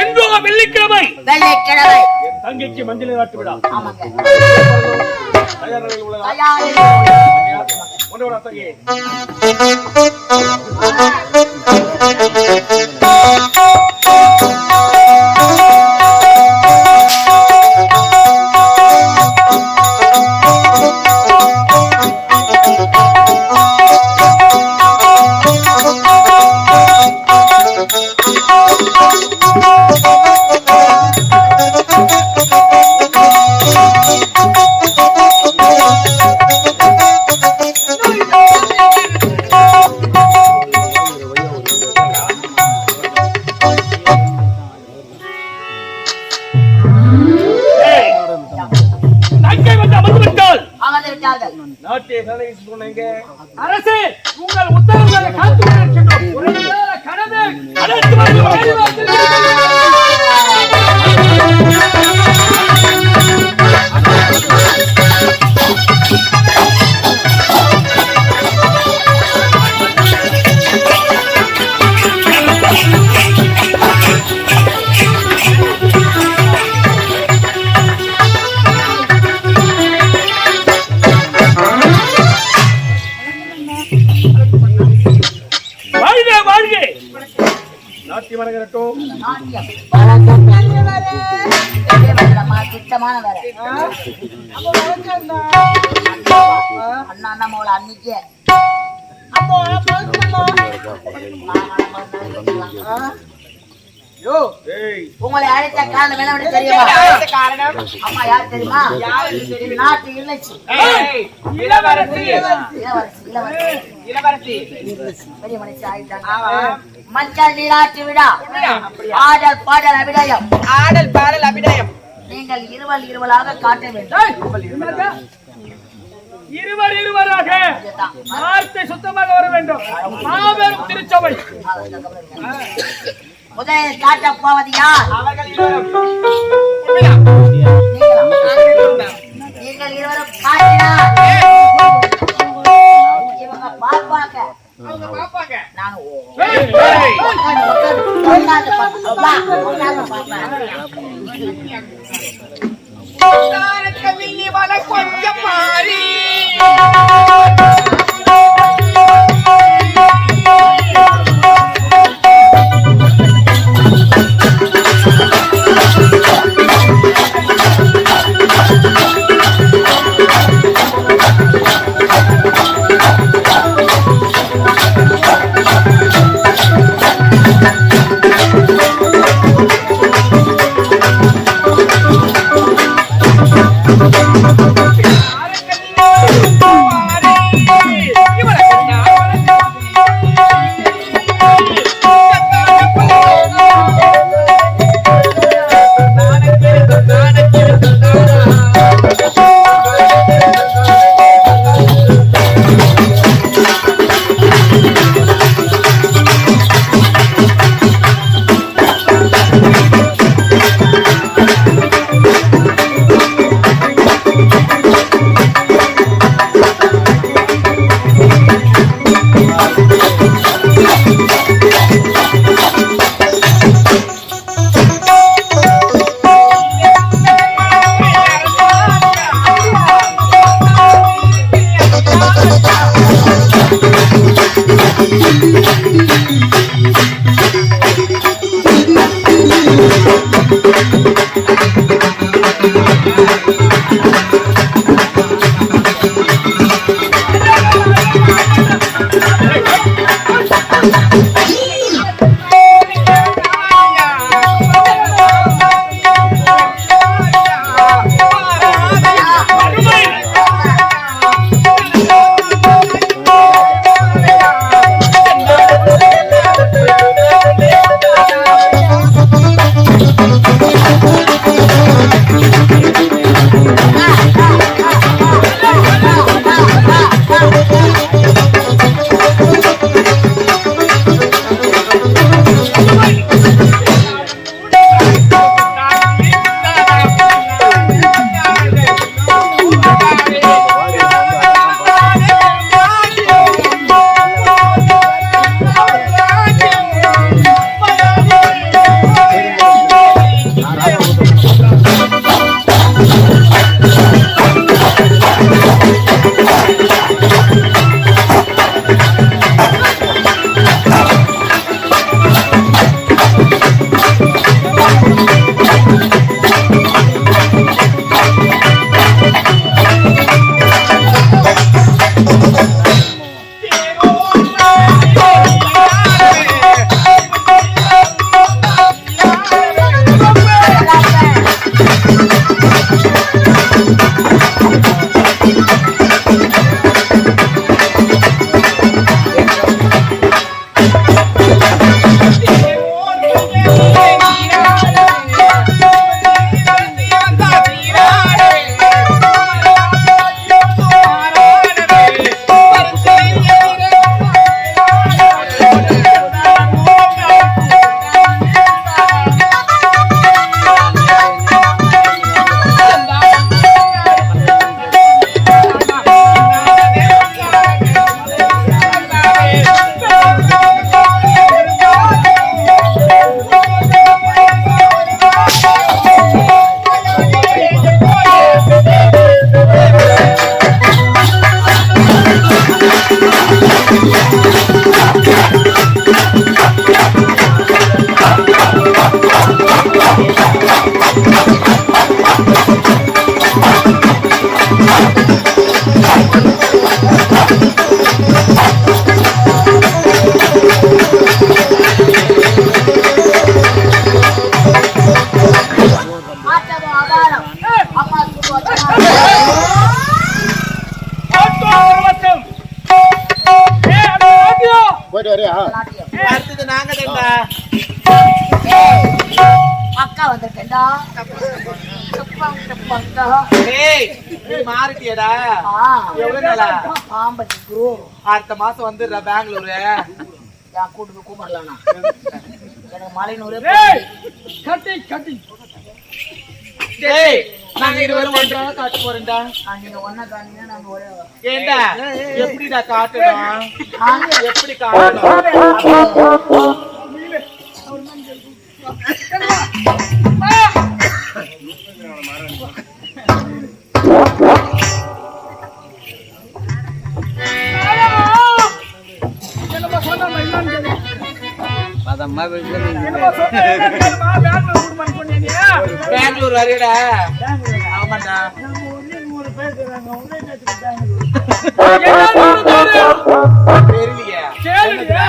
இன்றோ வெள்ளிக்கிழமை. வெள்ளிக்கிழமை. தங்கைக்கு மஞ்சள் நாட்டு விழா ஆமாங்க நாட்டிய கலை சொன்னீங்க அரசே உங்கள் உத்தரவுகளை காத்து கொண்டிருக்கின்றோம் ஒரு வேற அண்ணா அண்ணா அன்னைக்கு உங்களை அழைத்த காரணம் என்ன தெரியுமா? அம்மா யார் தெரியுமா? நாட்டு இளைச்சி இளவரசி. இளவரசி இளவரசி. பெரிய மனுஷன் ஆயிட்டாங்க மஞ்சள் நீராட்டு விழா. ஆடல் பாடல் அபிநயம். ஆடல் பாடல் அபிநயம். நீங்கள் இருவல் இருவலாக காட்ட வேண்டும். இருவர் இருவராக. வார்த்தை சுத்தமாக வர வேண்டும். மாபெரும் திருச்சபை. முதலில் காட்ட போவது யார்? நீங்களா? இருவரும் காட்டினார் இவங்க அவங்க பாப்பாங்க நான் ஓ ஏய், ஏய். உட்கார்ந்து, உட்கார்ந்து, உட்கார்ந்து பார்ப்பேன். வா, உட்கார்ந்து பார்ப்பேன். கவிஞி வள கொஞ்சம் மாறி போயிட்டு வரையா அடுத்தது நாங்க அக்கா வந்திருக்கேன்டா. மாறிட்டியடா. எவ்வளவு அடுத்த மாசம் வந்துடுற பெங்களூரு. நான் கூட்டு போய் கூப்பிடலாம் எனக்கு மலைநூறு கட்டி கட்டி நாங்க இருவரும் ஒன்றா காட்டு போறேன்டா நீங்க ஒன்னா காணிங்க நாங்க ஒரே ஏண்டா எப்படிடா காட்டணும் ஆ, எப்படி காட்டணும் என்னமோ சொன்னாங்க, பெங்களூர் கூட்டிட்டு போனீங்க நீ. பெங்களூர். வரையடா ஆமாண்டா என்னன்னு ஒரு பேரு. தெரியலையே கேளுடா.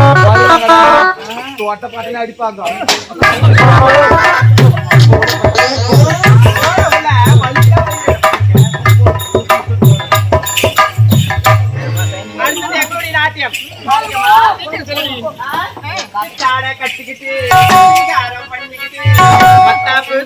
வருவாங்கடா. தோட்ட பாட்டில அடிப்பாங்க. நாட்டியம்? கட்டாட கட்டிக்கிட்டு சிங்காரம் பண்ணிக்கிட்டு மத்தாப்பு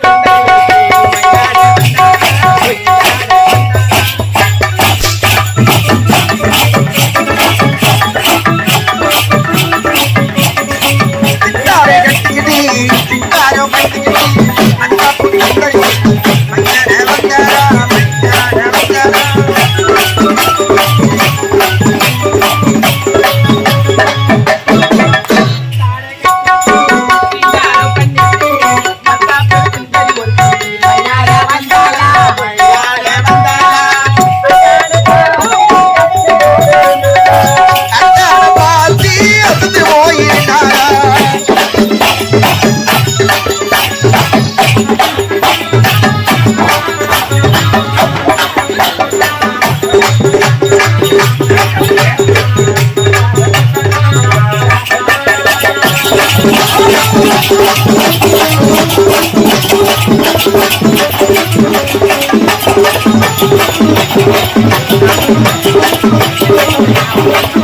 Thank you.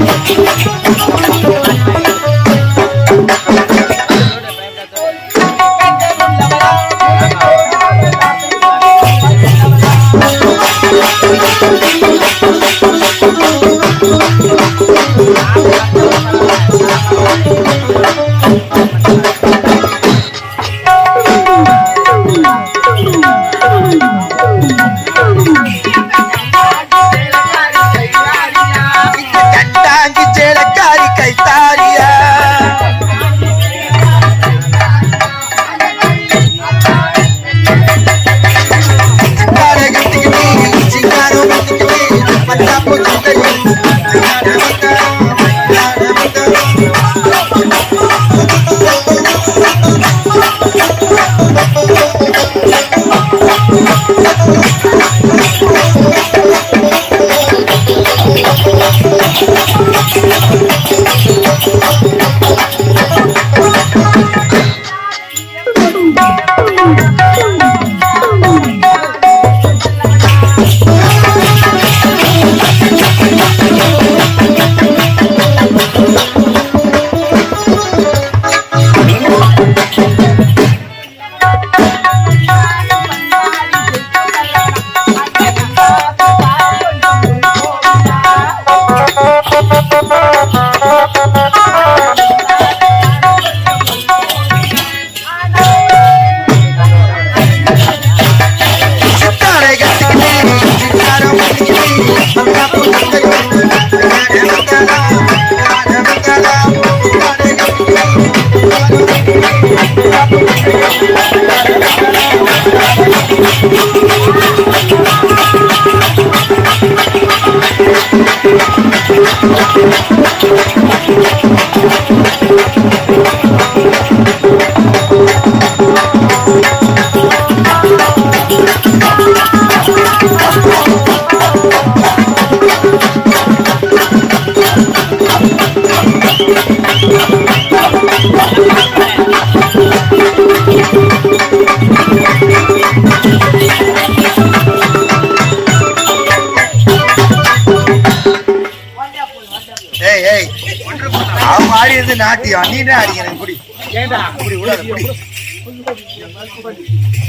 நாட்டியம் நீ என்ன அடிக்கிறேன் குடி. ஏண்டா? குடி உள்ள குடி.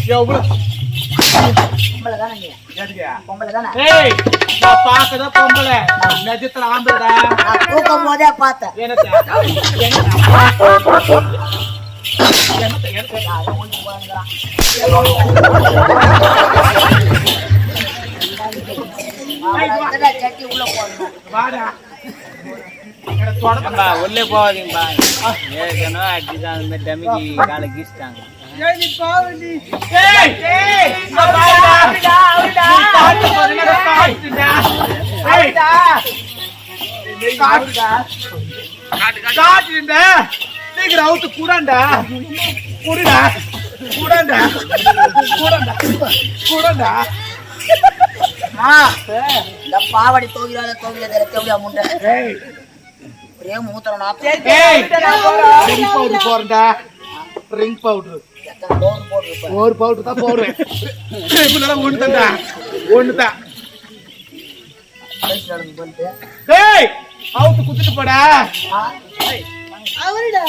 எவ்வளவு பொம்பளை. தானே நீ சட்டி உள்ள போடணும். வாடா. ஏம்பா, உள்ளே போகாதீங்கப்பா. ஏற்கனவே அடிச்சுதான் அந்த மாதிரி டமிக்கு காலை கீச்சிட்டாங்க. காட்டு அவுத்து குடாண்டா. குடுடா. குடாண்டா. குடாண்டா. இந்த பாவாடி தூக்கிடாத தூக்கில தெரிஞ்ச முண்டை ஏய். ஒரே மூத்திரம் நாத்தம் ஏய் ரிங் பவுடர் ஒரு பவுடர் தான் போடுவேன். ஒண்ணு தான் பண்ணிட்டு டேய் அவுத்து குத்துட்டு போடா. அவருடா.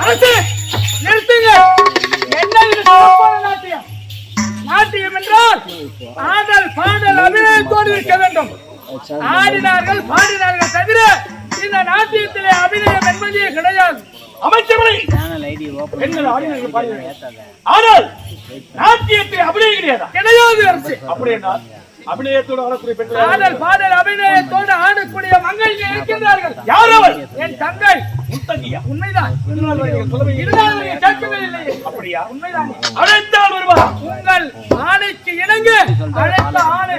அரசு நிறுத்துங்க. என்ன இது? சிறப்பான நாட்டியம் நாட்டியம் என்றால் ஆடல் பாடல் அபிநயத்தோடு இருக்க வேண்டும். ஆடினார்கள் பாடினார்கள் தவிர இந்த நாட்டியத்திலே அபிநயம் என்பதே கிடையாது. அமைச்சர்களை ஆனால் நாட்டியத்தில் அபிநயம் கிடையாது? கிடையாது அரசு. அப்படி என்றால் அபிநயத்தோடு ஆடக்கூடிய பெண்கள் ஆடல் பாடல் அபிநயத்தோடு ஆடக்கூடிய மங்கள் இருக்கின்றார்கள். யார் அவர்? என் தங்கை. முத்தங்கியா? உண்மைதான். அப்படியா? உண்மைதான். அழைத்தால் வருவார். உங்கள் ஆணைக்கு இணங்க. அழைத்த ஆணை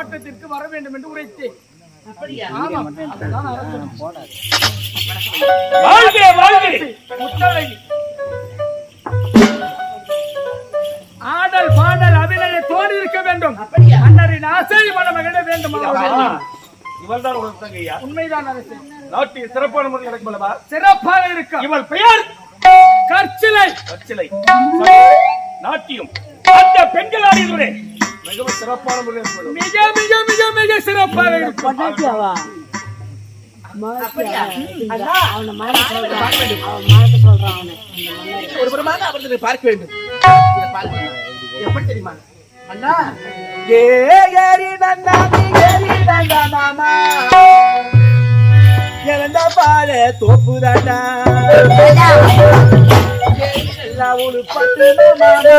ஆட்டத்திற்கு வர வேண்டும் என்று உரைத்தேன். ஆமாம். அதுதான் அரசு. போடாது. வாழ்க வாழ்க. முத்தழகி. ஆடல் பாடல் அபிநயத்தோடு இருக்க வேண்டும். அன்னரின் ஆசை மனமகிழ வேண்டும். இவள் தான் உனக்கு தங்கையா? உண்மைதான் அரசு நாட்டிய சிறப்பான முறை நடக்கும் அல்லவா? சிறப்பாக இருக்க இவள் பெயர்? கற்சிலை. கச்சிலை நாட்டியம் அந்த பெண்கள் ஆடியதுவரே மிகவும் சிறப்பான முறையில் மிக மிக மிக மிக சிறப்பாக இருக்கும். பார்க்க வேண்டும். எப்படி தெரியுமா? அண்ணா! ஏ ஏரி நன்னா ஏரி நன்னா மாமா. பால தோப்பு தாண்டா எல்லாம் ஒரு பட்டு மாமா.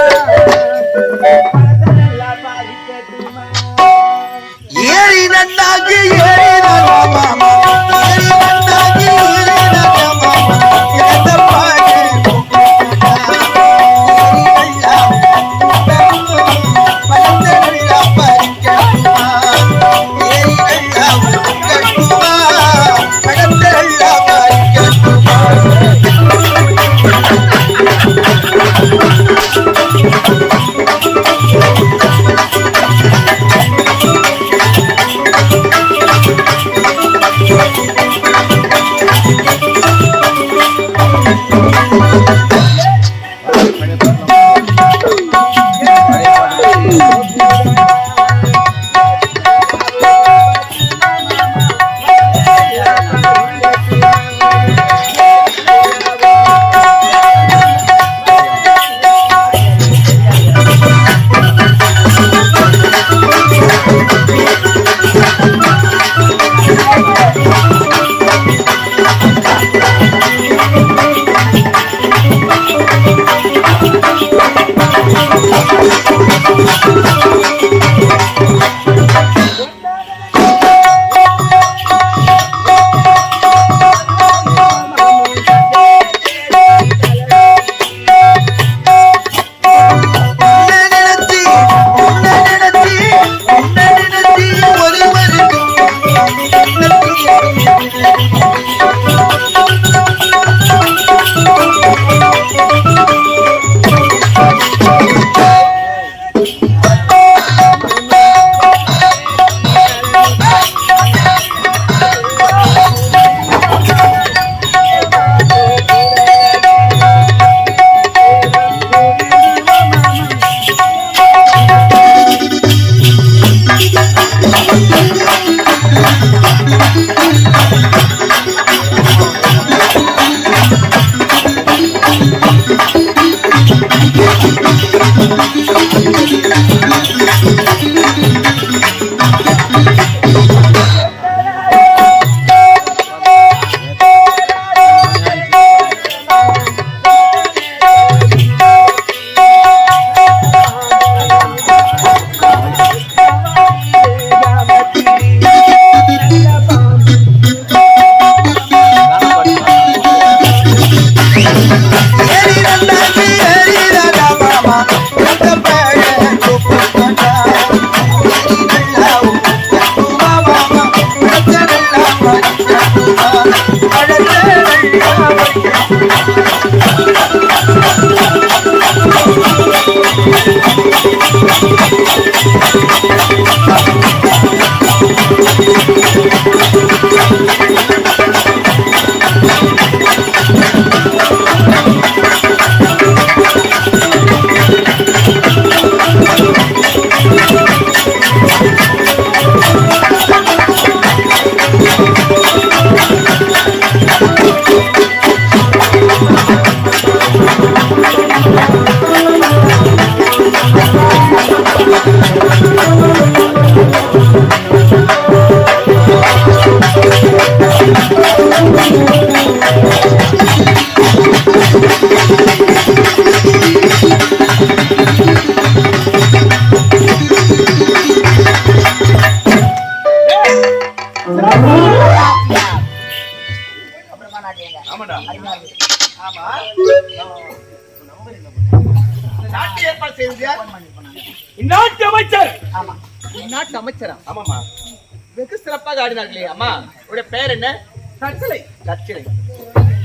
ஆடினார்களே அம்மா உடைய பெயர் என்ன? கற்சிலை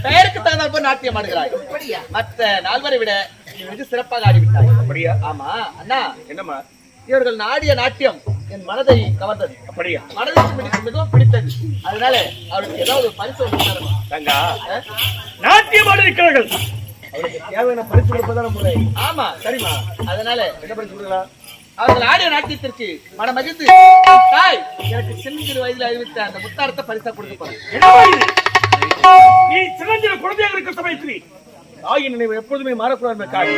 பெயருக்கு தகுந்த போல் நாட்டியம் ஆடுகிறாய். அப்படியா? மற்ற நால்வரை விட வெகு சிறப்பாக ஆடிவிட்டாய். அப்படியா? ஆமா. அண்ணா என்னம்மா? இவர்கள் நாடிய நாட்டியம் என் மனதை கவர்ந்தது. அப்படியா? மனதிற்கு மிக- மிகவும் பிடித்தது. அதனால அவருக்கு ஏதாவது ஒரு பரிசு. தங்கா ஆ? நாட்டியமாடி இருக்கிறார்கள் அவருக்கு தேவையான பரிசு கொடுப்பதான முறை. ஆமா சரிம்மா. அதனால என்ன பரிசு கொடுக்கலாம் அவர்கள் ஆடிய நாட்டியத்திற்கு மனமகிழ்ந்து தாய் எனக்கு சிறு வயதில் அறிவித்த அந்த முத்தாரத்தை பரிசா கொடுக்க போறேன்? நீ சிறந்த குழந்தையாக இருக்க சமயத்தில் தாயின் நினைவு எப்பொழுதுமே மாறக்கூடாது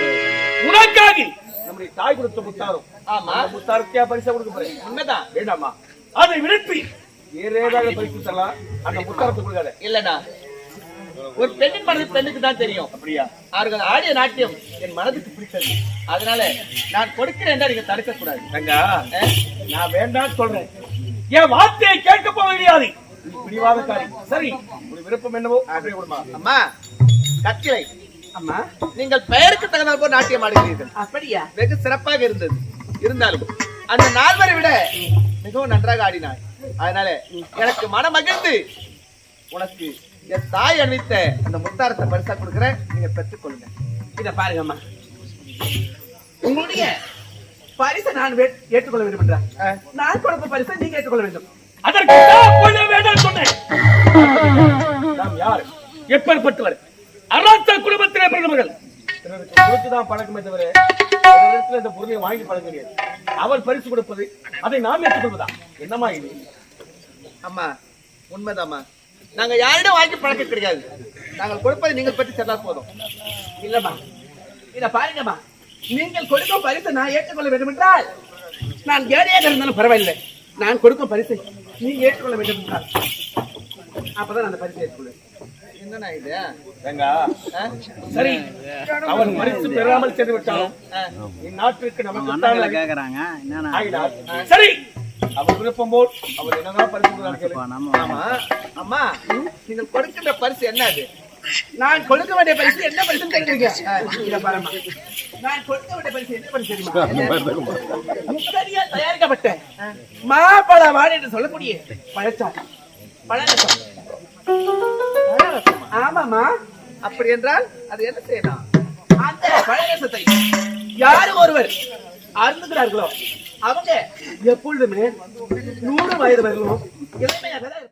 உனக்காக நம்முடைய தாய் கொடுத்த முத்தாரம். ஆமா. முத்தாரத்தையா பரிசா கொடுக்க போறேன். உண்மைதான். வேண்டாமா அதை விடுத்து வேற ஏதாவது பரிசு தரலாம் அந்த முத்தாரத்தை கொடுக்காத. இல்லடா ஒரு பெண்ணின் மனது பெண்ணுக்கு தான் தெரியும். அப்படியா? அவர்கள் ஆடிய நாட்டியம் என் மனதுக்கு பிடித்தது. அதனால நான் கொடுக்கிறேன் நீங்க தடுக்க கூடாது தங்கா நான் வேண்டாம் சொல்றேன். என் வார்த்தையை கேட்க போக முடியாது. பிடிவாதக்காரி சரி உன் விருப்பம் என்னவோ அப்படியே விடுமா அம்மா கற்கிளை அம்மா? நீங்கள் பெயருக்கு தகுந்த போல் நாட்டியம் ஆடுகிறீர்கள். அப்படியா? வெகு சிறப்பாக இருந்தது. இருந்தாலும் அந்த நால்வரை விட மிகவும் நன்றாக ஆடினாய். அதனால எனக்கு மனம் மகிழ்ந்து உனக்கு என் தாய் அணிவித்த அந்த முத்தாரத்தை பரிசா கொடுக்கிறேன். நீங்க பெற்றுக்கொள்ளுங்க. இத பாருங்கம்மா உங்களுடைய பரிசை நான் ஏற்றுக்கொள்ள விரும்புகிறேன். நான் கொடுத்த பரிசை நீங்க ஏற்றுக்கொள்ள வேண்டும். அதற்கு வேண்டாம் சொன்னேன். நாம் யார்? எப்பேற்பட்டவர்? அரச குடும்பத்திலே பிறந்தவர்கள். கொடுத்துதான் பழக்கமே தவிர இந்த பொருளை வாங்கி பழக்க முடியாது. அவர் பரிசு கொடுப்பது அதை நாம் ஏற்றுக்கொள்வதா? என்னமா இது? அம்மா உண்மைதாம்மா. நாங்க யாரிடம் வாங்கி பழக்கம் கிடையாது. நாங்கள் கொடுப்பதை நீங்கள் பற்றி சொன்னா போதும். இல்லம்மா. இத பாருங்கம்மா. நீங்கள் கொடுக்கும் பரிசை நான் ஏற்றுக்கொள்ள வேண்டும் என்றால் நான் ஏழையாக இருந்தாலும் பரவாயில்லை. நான் கொடுக்கும் பரிசை நீங்க ஏற்றுக்கொள்ள வேண்டும் என்றால் அப்பதான் அந்த பரிசை ஏற்றுக்கொள்வேன் என்னண்ணா இது? சரி. அவர் பரிசு பெறாமல் சென்று விட்டாலும் ஆ. இந்நாட்டிற்கு நமக்கு ஆகினார். சரி. அவர் விருப்பம் போல் அவர் என்னதான் பரிசு ஆமா. அம்மா நீங்கள் கொடுக்கின்ற பரிசு என்ன அது? நான் கொடுக்க வேண்டிய பரிசு என்ன பரிசு தெரிஞ்சுங்க. நான் கொடுக்க வேண்டிய பரிசு என்ன பரிசு தெரியுமா? தயாரிக்கப்பட்ட மாப்பழ வாழை என்று சொல்லக்கூடிய பழச்சாறு. பழரசம். ஆமாமா அப்படி என்றால் அது என்ன செய்யலாம்? அந்த பழரசத்தை யாரு ஒருவர் அருந்துகிறார்களோ? அவங்க எப்பொழுதுமே நூறு வயது வரலும் இளமையாக தான்